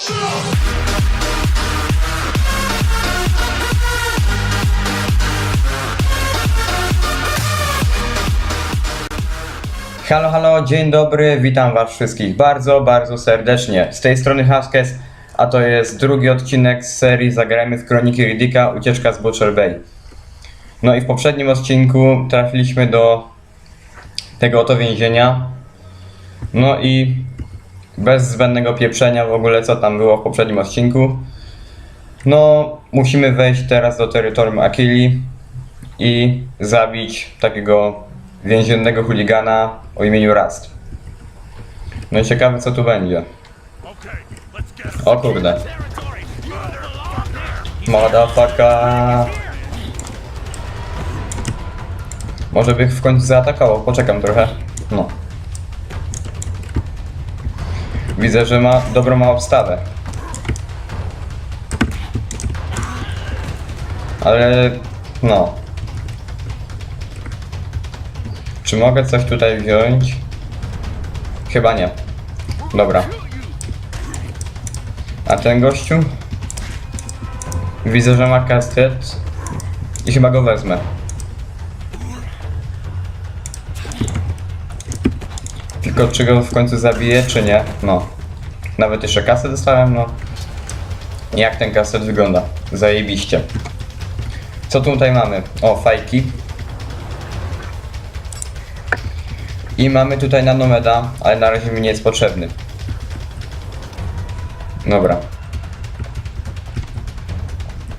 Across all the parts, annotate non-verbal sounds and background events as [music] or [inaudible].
Halo, halo, dzień dobry, witam was wszystkich bardzo, bardzo serdecznie. Z tej strony Haskes, a to jest drugi odcinek z serii Zagrajmy w Kroniki Riddicka, ucieczka z Butcher Bay. No i w poprzednim odcinku trafiliśmy do tego oto więzienia. No i bez zbędnego pieprzenia w ogóle co tam było w poprzednim odcinku. No, musimy wejść teraz do terytorium Akili i zabić takiego więziennego chuligana o imieniu Rust. No i ciekawe co tu będzie. O kurde. Motherfucker. Może bych w końcu zaatakował, poczekam trochę. No. Widzę, że ma dobrą ma obstawę. Ale no. Czy mogę coś tutaj wziąć? Chyba nie. Dobra. A ten gościu? Widzę, że ma kastet. I chyba go wezmę. Tylko czy go w końcu zabiję, czy nie? No. Nawet jeszcze kasę dostałem, no. Jak ten kaset wygląda? Zajebiście. Co tutaj mamy? O, fajki. I mamy tutaj nanomeda, ale na razie mi nie jest potrzebny. Dobra.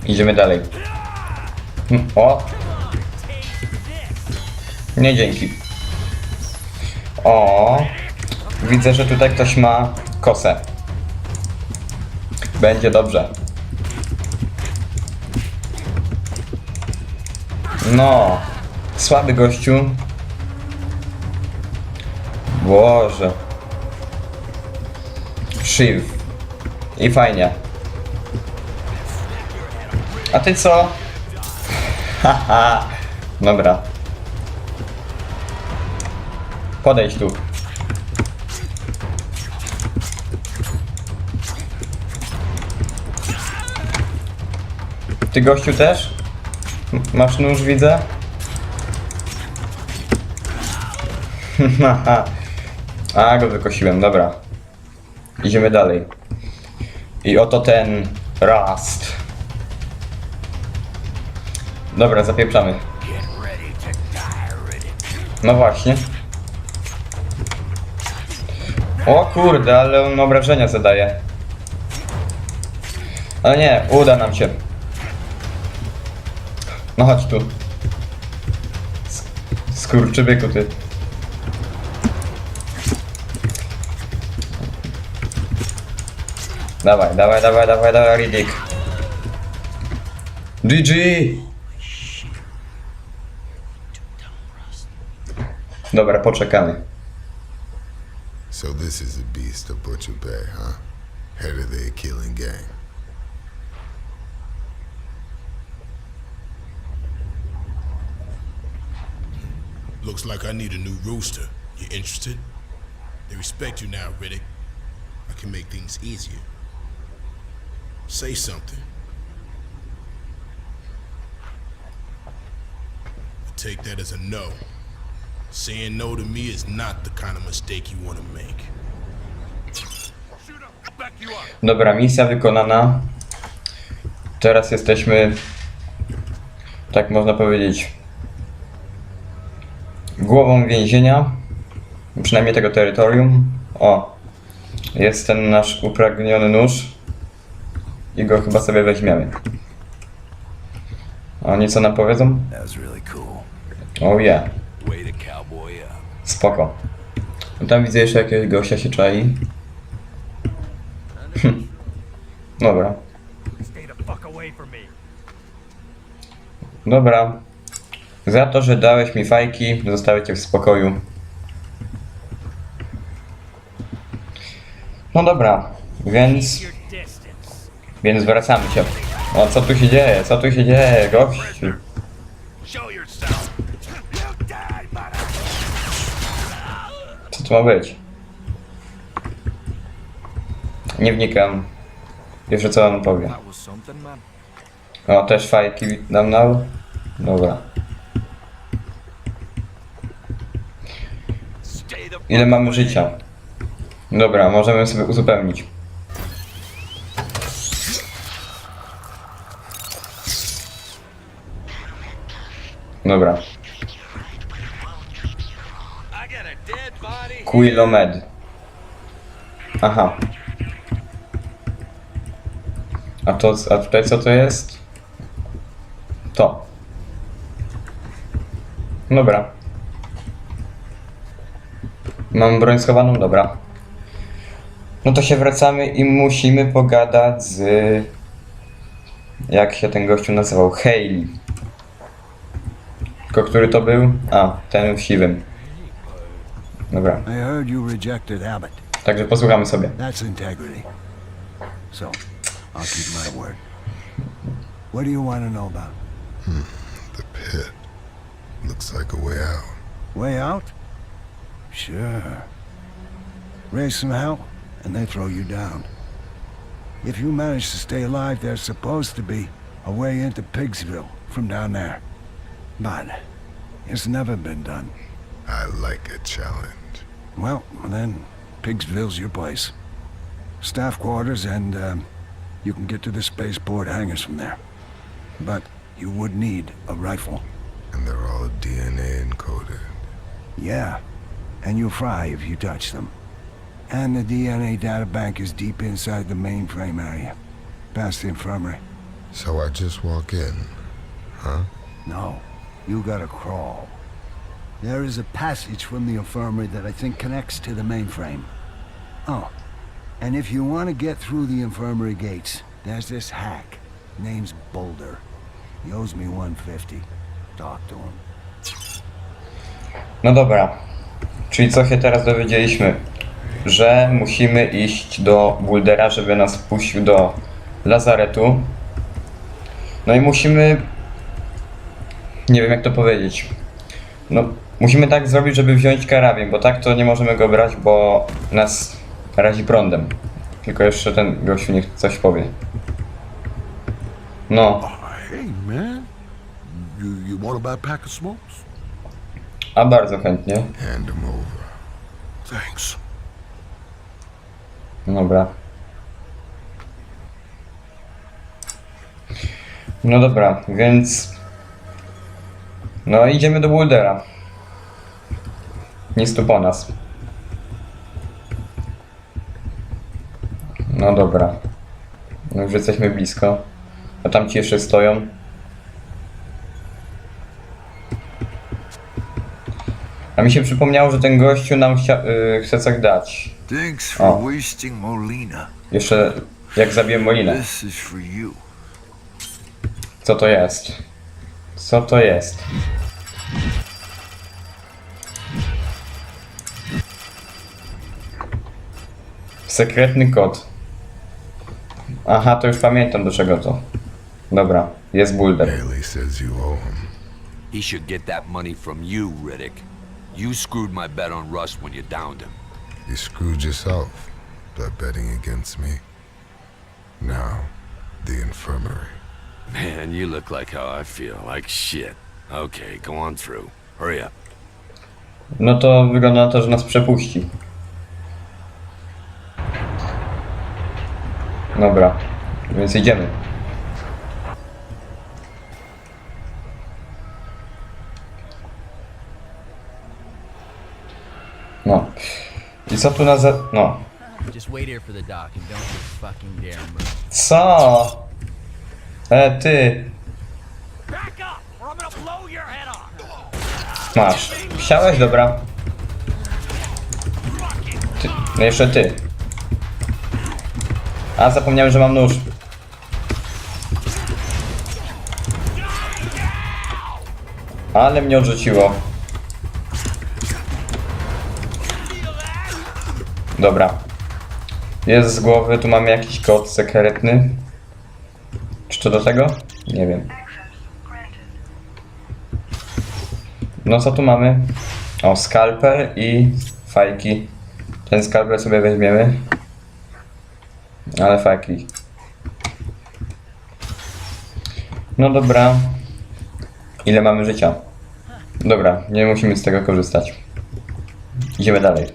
Idziemy dalej. Hm, O! Nie dzięki. O! Widzę, że tutaj ktoś ma kosę. Będzie dobrze. No. Słaby gościu. Boże. Shiv. I fajnie. A ty co? [laughs] Haha. Dobra. Podejdź tu. Ty gościu też? Masz nóż, widzę? [laughs] A, go wykosiłem, dobra. Idziemy dalej. I oto ten Rust. Dobra, zapieprzamy. No właśnie. O kurde, ale on obrażenia zadaje. Ale nie, uda nam się. No chodź tu. Sk- Skurczybyku ty. Dawaj, dawaj, dawaj, dawaj, dawaj, Riddick. DG! Dobra, poczekamy. So this is the beast of Butcher Bay, huh? Head of the killing gang. Looks like I need a new rooster. You interested? They respect you now, Riddick. I can make things easier. Say something. I take that as a no. Saying no to me is not the kind of mistake you want to make. Dobra, misja wykonana. Teraz jesteśmy, tak można powiedzieć, głową więzienia. Przynajmniej tego terytorium. O, jest ten nasz upragniony nóż. I go chyba sobie weźmiemy. Oni co nam powiedzą? Oh yeah, Way to cowboy up. Spoko. No Tam widzę jeszcze jakiegoś gościa się czai. Hm. Dobra. Dobra. Za to, że dałeś mi fajki, zostawię cię w spokoju. No dobra, więc, więc wracamy się. O, co tu się dzieje? Co tu się dzieje, gościu? Co ma być? Nie wnikam. Jeszcze co on powie. O, też fajki nam dał. Dobra. Ile mamy życia? Dobra, możemy sobie uzupełnić. Dobra. Quilomed. Aha. A to, a tutaj co to jest? To. Dobra. Mam broń schowaną? Dobra. No to się wracamy i musimy pogadać z... Jak się ten gościu nazywał? Hayley. Tylko który to był? A, ten w siwym. Dobra. I heard you rejected Abbott. Także posłuchamy sobie. That's integrity. So, I'll keep my word. What do you want to know about? Hmm, The pit. Looks like a way out. Way out? Sure. Raise some hell, and they throw you down. If you manage to stay alive, there's supposed to be a way into Pigsville from down there. But it's never been done. I like a challenge. Well, then, Pigsville's your place. Staff quarters, and um, you can get to the spaceport hangars from there. But you would need a rifle. And they're all DNA encoded. Yeah, and you'll fry if you touch them. And the DNA databank is deep inside the mainframe area, past the infirmary. So I just walk in, huh? No, you gotta crawl. There is a passage from the infirmary that I think connects to the mainframe. Oh, and if you want to get through the infirmary gates, there's this hack. Name's Boulder. He owes me 150. Talk to him. No dobra. Czyli co się teraz dowiedzieliśmy? Że musimy iść do Buldera, żeby nas puścił do lazaretu. No i musimy... Nie wiem jak to powiedzieć. No, musimy tak zrobić, żeby wziąć karabin, bo tak to nie możemy go brać, bo nas razi prądem. Tylko jeszcze ten gościu niech coś powie. No, Hey, man. You, you want to buy a pack of smokes? a bardzo chętnie. Hand him over. Thanks. Dobra. No dobra, więc... No idziemy do Bouldera. Nic tu po nas. No dobra. No już jesteśmy blisko. A tam ci jeszcze stoją. A mi się przypomniało, że ten gościu nam chcia, y, chce coś dać. Thanks for for wasting Molina. Jeszcze jak zabiję Molinę. This is for you. Co to jest? Co to jest? Sekretny kod. Aha, to już pamiętam do czego to. Dobra, jest Boulder. Haley says you owe him. He should get that money from you, Riddick. You screwed my bet on Rust when you downed him. You screwed yourself by betting against me. Now, the infirmary. Man, you look like how I feel. Like shit. Okay, go on through. Hurry up. No to wygląda na to, że nas przepuści. Dobra, więc idziemy. No. I co tu na za... No. Just wait here for the dock and don't you fucking dare move. Co? E, ty. Back up, or I'm gonna blow your head off. Masz. Chciałeś? Dobra. Ty. No jeszcze ty. A, zapomniałem, że mam nóż. Ale mnie odrzuciło. Dobra. Jest z głowy, tu mamy jakiś kod sekretny. Czy to do tego? Nie wiem. No co tu mamy? O, skalpel i fajki. Ten skalpel sobie weźmiemy. Ale fajki. No dobra. Ile mamy życia? Dobra, nie musimy z tego korzystać. Idziemy dalej.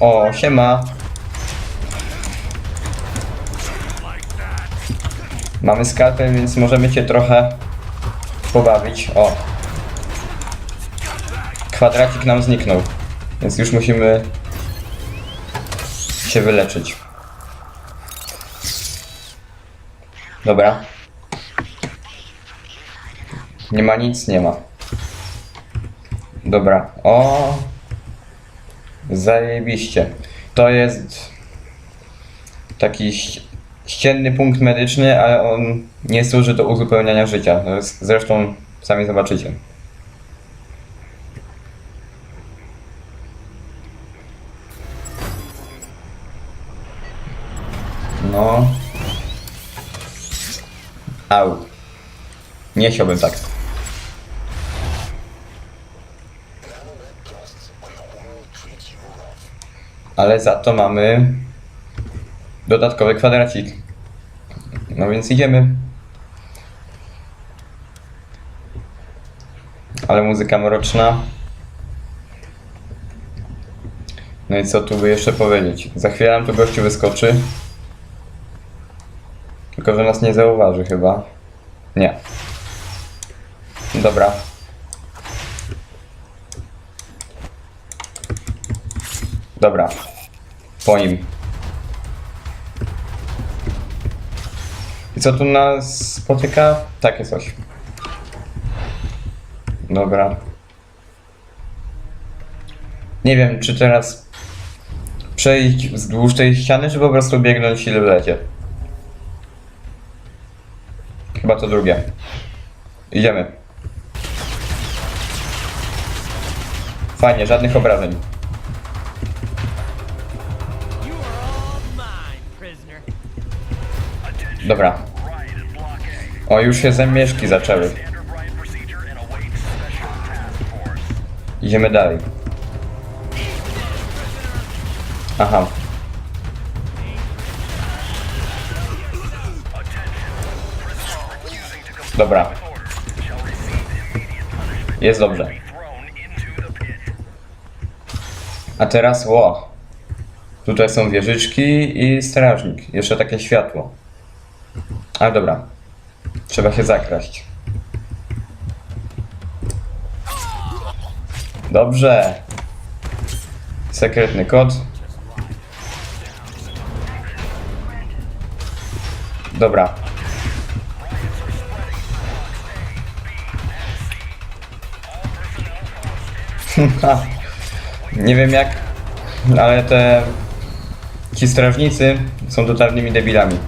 O, siema. Mamy skalpel, więc możemy cię trochę pobawić. O. Kwadracik nam zniknął. Więc już musimy się wyleczyć. Dobra. Nie ma nic, nie ma. Dobra. O. Zajebiście. To jest taki ścienny punkt medyczny, ale on nie służy do uzupełniania życia. Zresztą sami zobaczycie. Nie chciałbym tak. Ale za to mamy dodatkowy kwadracik. No więc idziemy. Ale muzyka mroczna. No i co tu by jeszcze powiedzieć? Za chwilę nam tu gościu wyskoczy. Tylko, że nas nie zauważy chyba. Dobra. Dobra. Po nim. I co tu nas spotyka? Takie coś. Dobra. Nie wiem, czy teraz przejść wzdłuż tej ściany, czy po prostu biegnąć ile wlecie. Chyba to drugie. Idziemy. Fajnie, żadnych obrażeń. Dobra. O, już się zamieszki zaczęły. Idziemy dalej. Aha. Dobra. Jest dobrze. A teraz ło. Tutaj są wieżyczki i strażnik. Jeszcze takie światło. Ale dobra. Trzeba się zakraść. Dobrze. Sekretny kod. Dobra. [laughs] Nie wiem jak, ale te ci strażnicy są totalnymi debilami.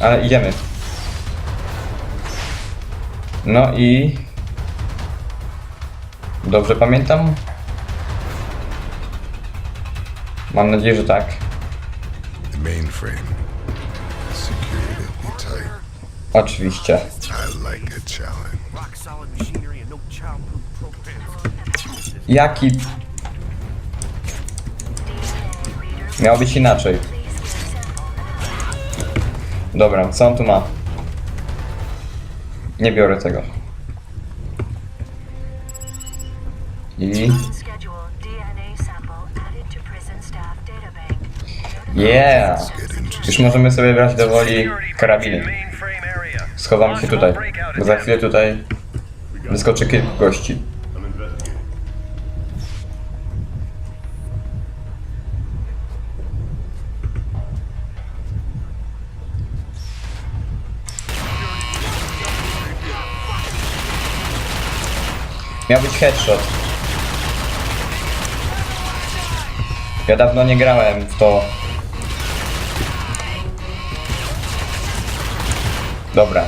Ale idziemy. No i... Dobrze pamiętam? Mam nadzieję, że tak. Oczywiście. I like a challenge. Jaki... Miało być inaczej. Dobra, co on tu ma? Nie biorę tego. I... Yeah! Już możemy sobie brać do woli karabiny. Schowam się tutaj, bo za chwilę tutaj wyskoczy kilku gości. Miał być headshot. Ja dawno nie grałem w to. Dobra.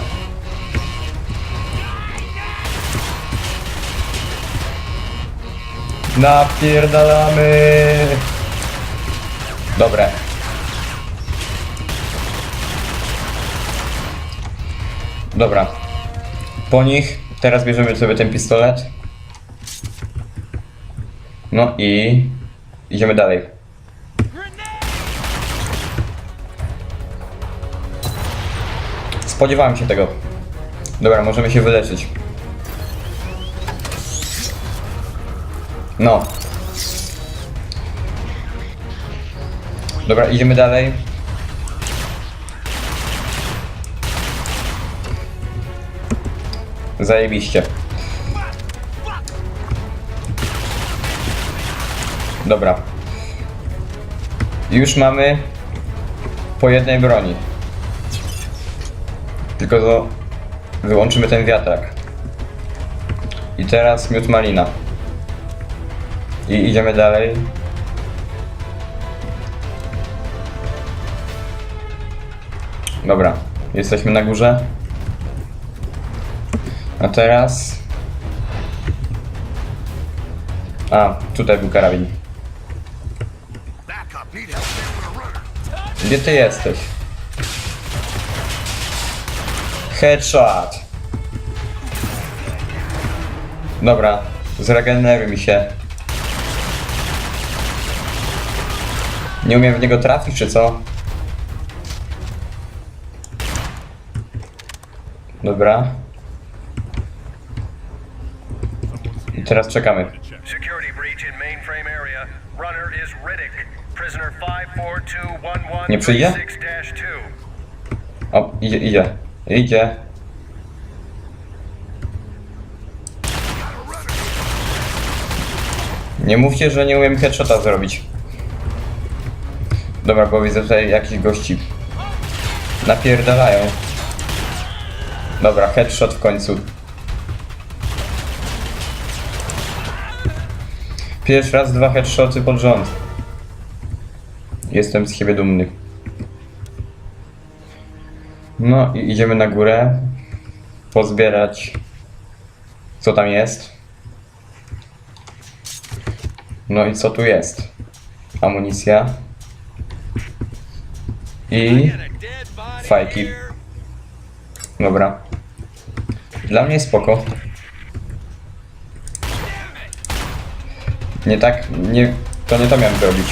Napierdalamy! Dobre. Dobra. Po nich teraz bierzemy sobie ten pistolet. No i idziemy dalej. Spodziewałem się tego. Dobra, możemy się wyleczyć. No. Dobra, idziemy dalej. Zajebiście. Dobra. Już mamy po jednej broni. Tylko to wyłączymy ten wiatrak. I teraz miód malina. I idziemy dalej. Dobra, jesteśmy na górze. A teraz... A, tutaj był karabin. Gdzie ty jesteś? Headshot! Dobra, zregeneruj mi się. Nie umiem w niego trafić, czy co? Dobra. I teraz czekamy. Nie przyjdzie? O, idzie, idzie. Idzie. Nie mówcie, że nie umiem headshota zrobić. Dobra, bo widzę tutaj jakiś gości. Napierdalają. Dobra, headshot w końcu. Pierwszy raz dwa headshoty pod rząd. Jestem z siebie dumny. No i idziemy na górę. Pozbierać co tam jest. No i co tu jest? Amunicja. I fajki. Dobra. Dla mnie spoko. Nie tak, nie, to nie to miałem zrobić.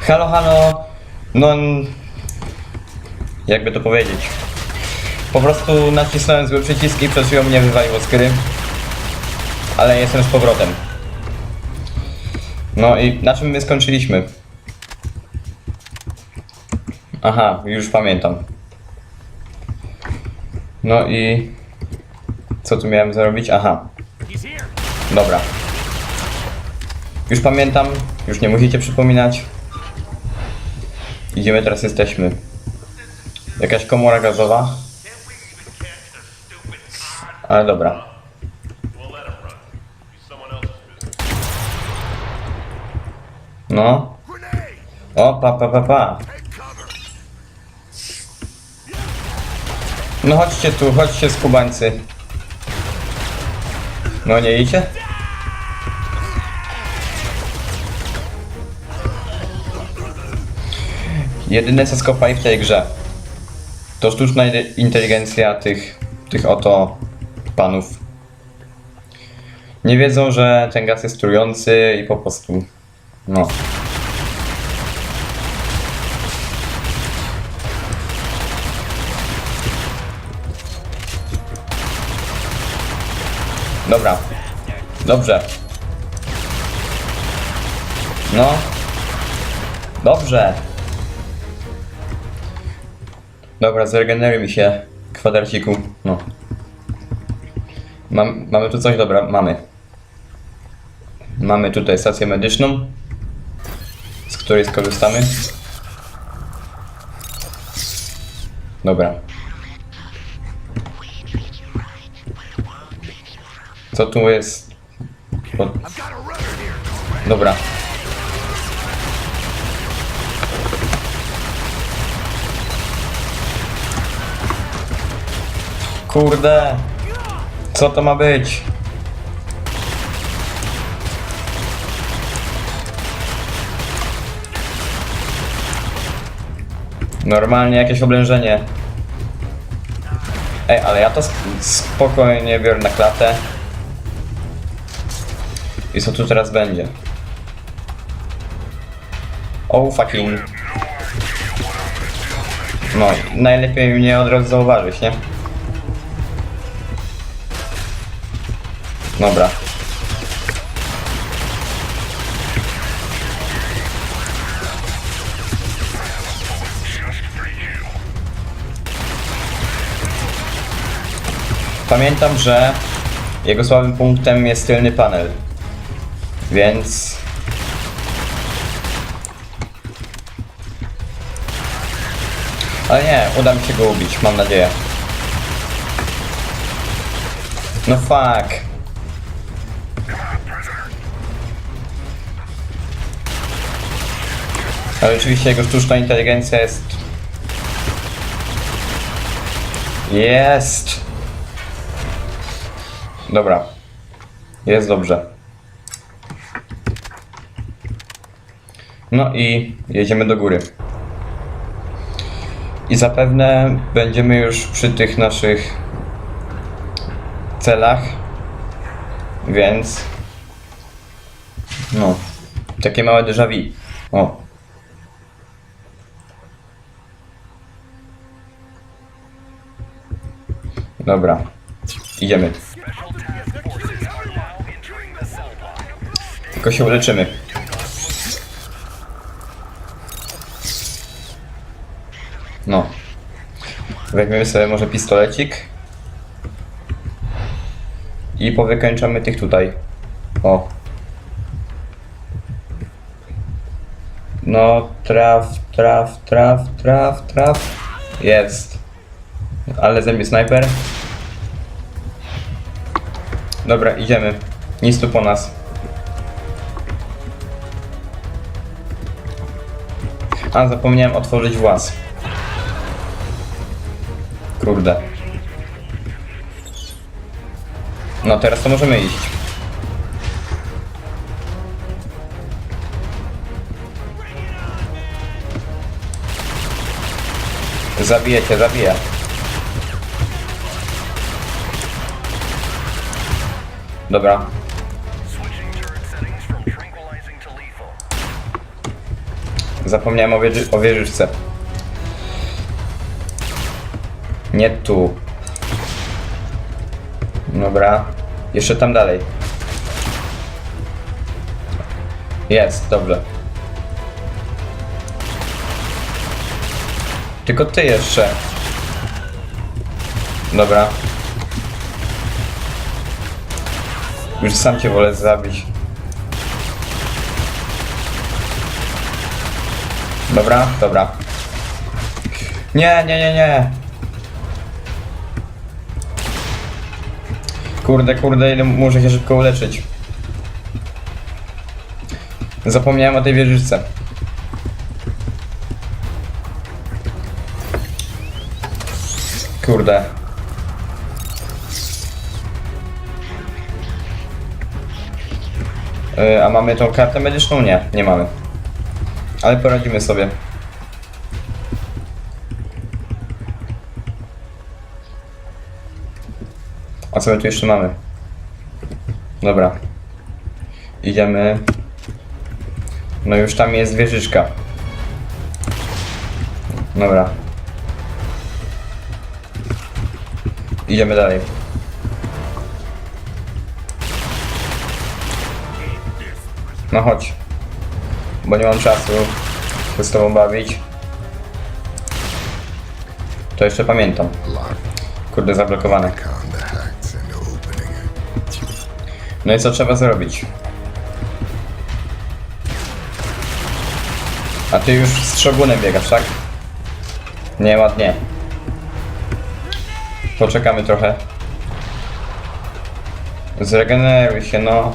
Halo, halo. No, jakby to powiedzieć. Po prostu nacisnąłem zły przycisk i przed chwilą mnie wywaliło z gry. Ale jestem z powrotem. No i na czym my skończyliśmy? Aha, już pamiętam. No i... Co tu miałem zrobić? Aha. Dobra. Już pamiętam, już nie musicie przypominać. Idziemy, teraz jesteśmy. Jakaś komora gazowa. Ale dobra. No. O, pa, pa, pa, pa. No chodźcie tu, chodźcie skubańcy. No nie idzie? Jedyne co skopali w tej grze to sztuczna inteligencja tych, tych oto panów. Nie wiedzą, że ten gaz jest trujący i po prostu no. Dobra. Dobrze. No. Dobrze. Dobra, zregeneruj mi się, kwadraciku. No. Mam, mamy tu coś? Dobra, mamy. Mamy tutaj stację medyczną, z której skorzystamy. Dobra. Co tu jest? O. Dobra. Kurde. Co to ma być? Normalnie jakieś oblężenie. Ej, ale ja to sp- spokojnie biorę na klatę. I co tu teraz będzie? Oh fucking. No, najlepiej mnie od razu zauważyć, nie? Dobra. Pamiętam, że jego słabym punktem jest tylny panel. Więc... Ale nie, uda mi się go ubić, mam nadzieję. No fuck. Ale oczywiście jego sztuczna inteligencja jest... Jest! Dobra. Jest dobrze. No i jedziemy do góry. I zapewne będziemy już przy tych naszych celach. Więc. No. Takie małe déjà vu. O. Dobra. Idziemy. Tylko się uleczymy. No. Weźmiemy sobie może pistolecik. I powykończamy tych tutaj. O. No, traf, traf, traf, traf, traf. Jest. Ale ze mnie snajper. Dobra, idziemy. Nic tu po nas. A, zapomniałem otworzyć włas. Kurde. No, teraz to możemy iść. Zabiję cię, zabiję. Dobra. Zapomniałem o, wieży o wieżyczce. Nie tu. Dobra. Jeszcze tam dalej. Jest, dobrze. Tylko ty jeszcze. Dobra. Już sam cię wolę zabić. Dobra, dobra. Nie, nie, nie, nie. Kurde, kurde, ile muszę się szybko uleczyć. Zapomniałem o tej wieżyczce. Kurde. Yy, a mamy tą kartę medyczną? Nie, nie mamy. Ale poradzimy sobie. A co my tu jeszcze mamy? Dobra. Idziemy. No już tam jest wieżyczka. Dobra. Idziemy dalej. No chodź. Bo nie mam czasu się z tobą bawić. To jeszcze pamiętam. Kurde, zablokowane. No i co trzeba zrobić? A ty już z szogunem biegasz, tak? Nieładnie. Poczekamy trochę. Zregeneruj się, no.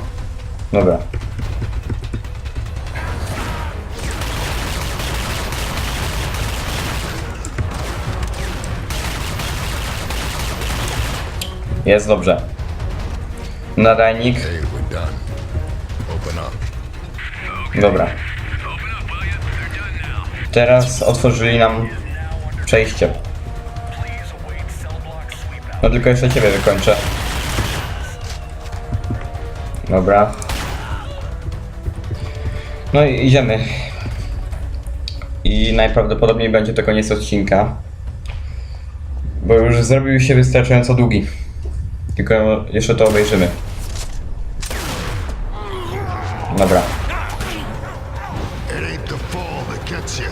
Dobra. Jest dobrze. Nadajnik. Dobra. Teraz otworzyli nam przejście. No tylko jeszcze ciebie wykończę. Dobra. No i idziemy. I najprawdopodobniej będzie to koniec odcinka. Bo już zrobił się wystarczająco długi. Tylko jeszcze to obejrzymy. Dobra. It ain't the fall that gets you.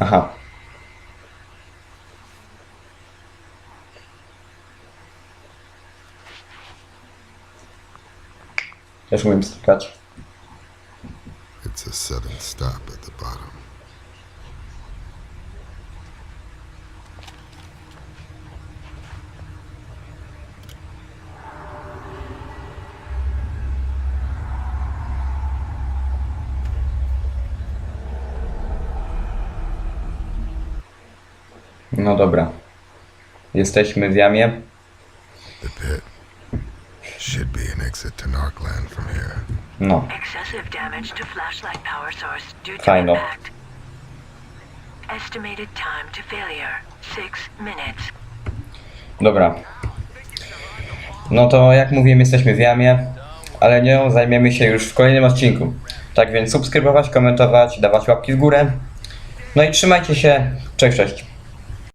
Aha. Też umiem stykać. It's a sudden stop at the bottom. No dobra. Jesteśmy w jamie. The pit should be an exit to Narcland from here. No. Excessive damage to flashlight power source due to Fajno. impact. Estimated time to failure, 6 minutes. Dobra. No to jak mówiłem, jesteśmy w jamie, ale nią zajmiemy się już w kolejnym odcinku. Tak więc subskrybować, komentować, dawać łapki w górę. No i trzymajcie się. Cześć, cześć.